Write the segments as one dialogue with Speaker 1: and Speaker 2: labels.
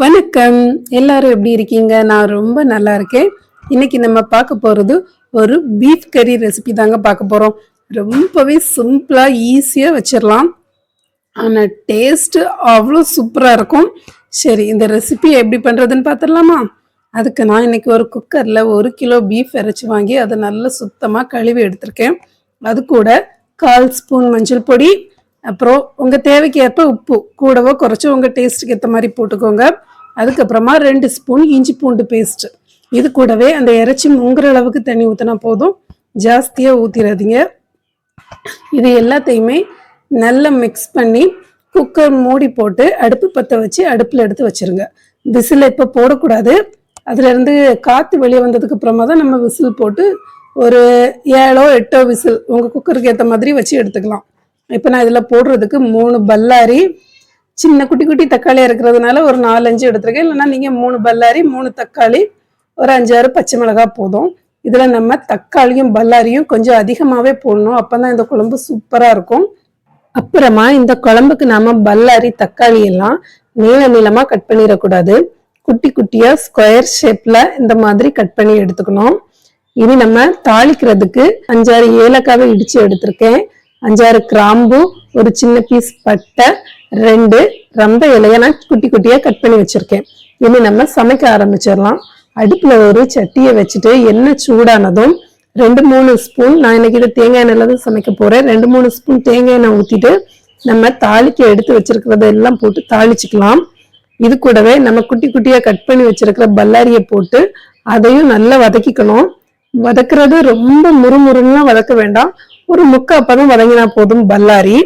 Speaker 1: வணக்கம். எல்லாரும் எப்படி இருக்கீங்க? நான் ரொம்ப நல்லா இருக்கேன். இன்னைக்கு நம்ம பார்க்க போகிறது ஒரு பீஃப் கறி ரெசிபி தாங்க பார்க்க போகிறோம் ரொம்பவே சிம்பிளாக ஈஸியாக வச்சிடலாம். ஆனால் டேஸ்ட்டு அவ்வளோ சூப்பராக இருக்கும். சரி இந்த ரெசிபி எப்படி பண்ணுறதுன்னு பார்த்துடலாமா? அதுக்கு நான் இன்னைக்கு ஒரு குக்கரில் ஒரு கிலோ பீஃப் இறைச்சி வாங்கி அதை நல்லா சுத்தமாக கழுவி எடுத்திருக்கேன். அது கூட கால் ஸ்பூன் மஞ்சள் பொடி அப்புறம் உங்கள் தேவைக்கு ஏற்ப உப்பு கூடவோ குறைச்சோ உங்கள் டேஸ்ட்டுக்கு ஏற்ற மாதிரி போட்டுக்கோங்க. அதுக்கப்புறமா ரெண்டு ஸ்பூன் இஞ்சி பூண்டு பேஸ்ட் இது கூடவே அந்த இறைச்சி முங்குற அளவுக்கு தண்ணி ஊற்றினா போதும். ஜாஸ்தியாக ஊற்றிடாதீங்க இது எல்லாத்தையுமே நல்லா மிக்ஸ் பண்ணி குக்கர் மூடி போட்டு அடுப்பு பற்ற வச்சு அடுப்பில் எடுத்து வச்சிருங்க. விசில் இப்போ போடக்கூடாது. அதுலேருந்து காற்று வெளியே வந்ததுக்கு அப்புறமா தான் நம்ம விசில் போட்டு ஒரு ஏழோ எட்டோ விசில் உங்கள் குக்கருக்கு ஏற்ற மாதிரி வச்சு எடுத்துக்கலாம். இப்போ நான் இதில் போடுறதுக்கு மூணு பல்லாரி சின்ன குட்டி குட்டி தக்காளி இருக்கிறதுனால ஒரு நாலஞ்சு எடுத்துருக்கேன். இல்லைன்னா நீங்கள் மூணு பல்லாரி மூணு தக்காளி ஒரு அஞ்சாறு பச்சை மிளகாய் போதும். இதில் நம்ம தக்காளியும் பல்லாரியும் கொஞ்சம் அதிகமாகவே போடணும். அப்போ தான் இந்த குழம்பு சூப்பராக இருக்கும். அப்புறமா இந்த குழம்புக்கு நாம பல்லாரி தக்காளி எல்லாம் நீள நீளமாக கட் பண்ணிடக்கூடாது. குட்டி குட்டியாக ஸ்கொயர் ஷேப்பில் இந்த மாதிரி கட் பண்ணி எடுத்துக்கணும். இனி நம்ம தாளிக்கிறதுக்கு அஞ்சாறு ஏலக்காவை இடித்து எடுத்திருக்கேன். அஞ்சாறு கிராம்பு ஒரு சின்ன பீஸ் பட்டை ரெண்டு ரம்ப இலைய நான் குட்டி குட்டியா கட் பண்ணி வச்சிருக்கேன். இனி நம்ம சமைக்க ஆரம்பிச்சிடலாம். அடுப்பில் ஒரு சட்டியை வச்சுட்டு எண்ணெய் சூடானதும் ரெண்டு மூணு ஸ்பூன் நான் இன்னைக்கு இதை தேங்காய் எண்ணெயில் தான் சமைக்க போறேன். ரெண்டு மூணு ஸ்பூன் தேங்காய் எண்ணெய் ஊத்திட்டு நம்ம தாளிக்க எடுத்து வச்சிருக்கிறத எல்லாம் போட்டு தாளிச்சுக்கலாம். இது கூடவே நம்ம குட்டி குட்டியா கட் பண்ணி வச்சிருக்கிற பல்லாரியை போட்டு அதையும் நல்லா வதக்கிக்கணும். வதக்குறது ரொம்ப முறுமுறுன்னா வதக்க வேண்டாம். ஒரு முக்கா பதம் வதங்கினா போதும் பல்லாரி.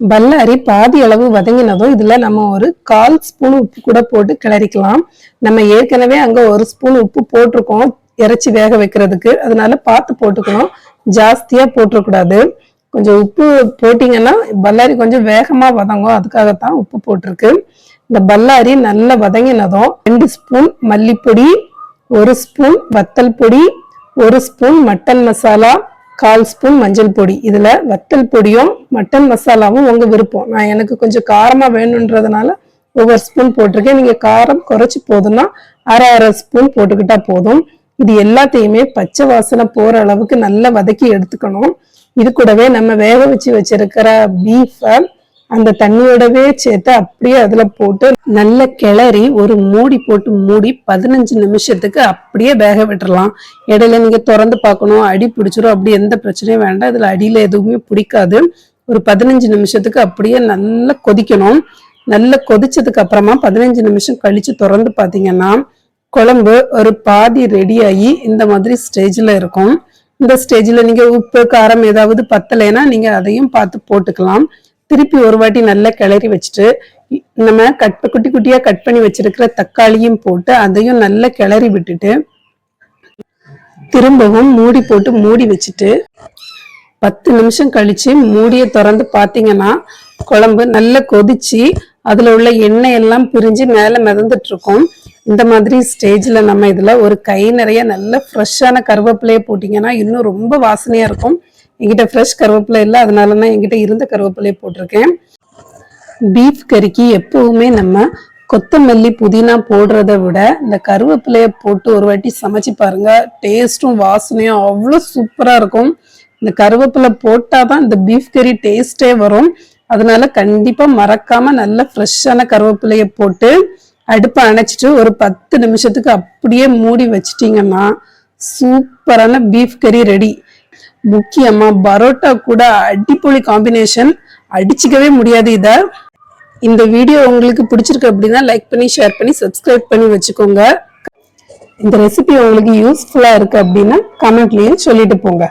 Speaker 1: பல்லாரி பாதி அளவு வதங்கினதும் இதுல நம்ம ஒரு கால் ஸ்பூன் உப்பு கூட போட்டு கிளறிக்கலாம். நம்ம ஏற்கனவே அங்க ஒரு ஸ்பூன் உப்பு போட்டிருக்கோம் இறைச்சி வேக வைக்கிறதுக்கு. அதனால பார்த்து போட்டுக்கணும். ஜாஸ்தியா போட்டுறக்கூடாது கொஞ்சம் உப்பு போட்டிங்கன்னா பல்லாரி கொஞ்சம் வேகமா வதங்கும். அதுக்காகத்தான் உப்பு போட்டிருக்கு. இந்த பல்லாரி நல்லா வதங்கினதும் ரெண்டு ஸ்பூன் மல்லிப்பொடி ஒரு ஸ்பூன் வத்தல் பொடி ஒரு ஸ்பூன் மட்டன் மசாலா கால் ஸ்பூன் மஞ்சள் பொடி. இதில் வத்தல் பொடியும் மட்டன் மசாலாவும் உங்கள் விருப்பம். நான் எனக்கு கொஞ்சம் காரமாக வேணுன்றதுனால ஒவ்வொரு ஸ்பூன் போட்டிருக்கேன். நீங்கள் காரம் குறைச்சி போதும்னா அரை அரை ஸ்பூன் போட்டுக்கிட்டா போதும். இது எல்லாத்தையுமே பச்சை வாசனை போகிற அளவுக்கு நல்லா வதக்கி எடுத்துக்கணும். இது கூடவே நம்ம வேக வச்சு வச்சிருக்கிற பீஃபை அந்த தண்ணியோடவே சேர்த்து அப்படியே அதுல போட்டு நல்ல கிளறி ஒரு மூடி போட்டு மூடி பதினஞ்சு நிமிஷத்துக்கு அப்படியே வேக விட்டுறலாம். இடையில நீங்க திறந்து பார்க்கணும் அடி பிடிச்சிரும் அப்படி எந்த பிரச்சனையும் வேண்டாம். இதுல அடியில எதுவுமே பிடிக்காது. ஒரு பதினஞ்சு நிமிஷத்துக்கு அப்படியே நல்லா கொதிக்கணும். நல்லா கொதிச்சதுக்கு அப்புறமா பதினஞ்சு நிமிஷம் கழிச்சு திறந்து பாத்தீங்கன்னா குழம்பு ஒரு பாதி ரெடி ஆகி இந்த மாதிரி ஸ்டேஜ்ல இருக்கும். இந்த ஸ்டேஜ்ல நீங்க உப்பு காரம் ஏதாவது பத்தலைன்னா நீங்க அதையும் பார்த்து போட்டுக்கலாம். திருப்பி ஒரு வாட்டி நல்லா கிளறி வச்சுட்டு நம்ம கட் குட்டி குட்டியாக கட் பண்ணி வச்சிருக்கிற தக்காளியும் போட்டு அதையும் நல்லா கிளறி விட்டுட்டு திரும்பவும் மூடி போட்டு மூடி வச்சுட்டு பத்து நிமிஷம் கழித்து மூடியை திறந்து பார்த்தீங்கன்னா குழம்பு நல்லா கொதிச்சு அதில் உள்ள எண்ணெய் எல்லாம் பிரிஞ்சு மேலே மிதந்துட்ருக்கோம் இந்த மாதிரி ஸ்டேஜில் நம்ம இதில் ஒரு கை நிறைய நல்ல ஃப்ரெஷ்ஷான கருவேப்பிலையை போட்டிங்கன்னா இன்னும் ரொம்ப வாசனையாக இருக்கும். என்கிட்ட ஃப்ரெஷ் கருவேப்பிலை இல்லை அதனால தான் என்கிட்ட இருந்த கருவேப்பிலையை போட்டிருக்கேன். பீஃப் கறிக்கு எப்பவுமே நம்ம கொத்தமல்லி புதினா போடுறத விட இந்த கருவேப்பிலையை போட்டு ஒரு வாட்டி சமைச்சு பாருங்க. டேஸ்ட்டும் வாசனையும் அவ்வளோ சூப்பராக இருக்கும். இந்த கருவேப்பிலை போட்டால் தான் இந்த பீஃப் கறி டேஸ்டே வரும். அதனால கண்டிப்பாக மறக்காமல் நல்ல ஃப்ரெஷ்ஷான கருவேப்பிலையை போட்டு அடுப்பை அணைச்சிட்டு ஒரு பத்து நிமிஷத்துக்கு அப்படியே மூடி வச்சிட்டிங்கன்னா சூப்பரான பீஃப் கறி ரெடி முக்கியமா பரோட்டா கூட அடிப்பொலி காம்பினேஷன் அடிச்சுக்கவே முடியாது இத. இந்த வீடியோ உங்களுக்கு பிடிச்சிருக்கு அப்படின்னா லைக் பண்ணி ஷேர் பண்ணி சப்ஸ்கிரைப் பண்ணி வச்சுக்கோங்க. இந்த ரெசிபி உங்களுக்கு யூஸ்ஃபுல்லா இருக்கு அப்படின்னா கமெண்ட்லயே சொல்லிட்டு போங்க.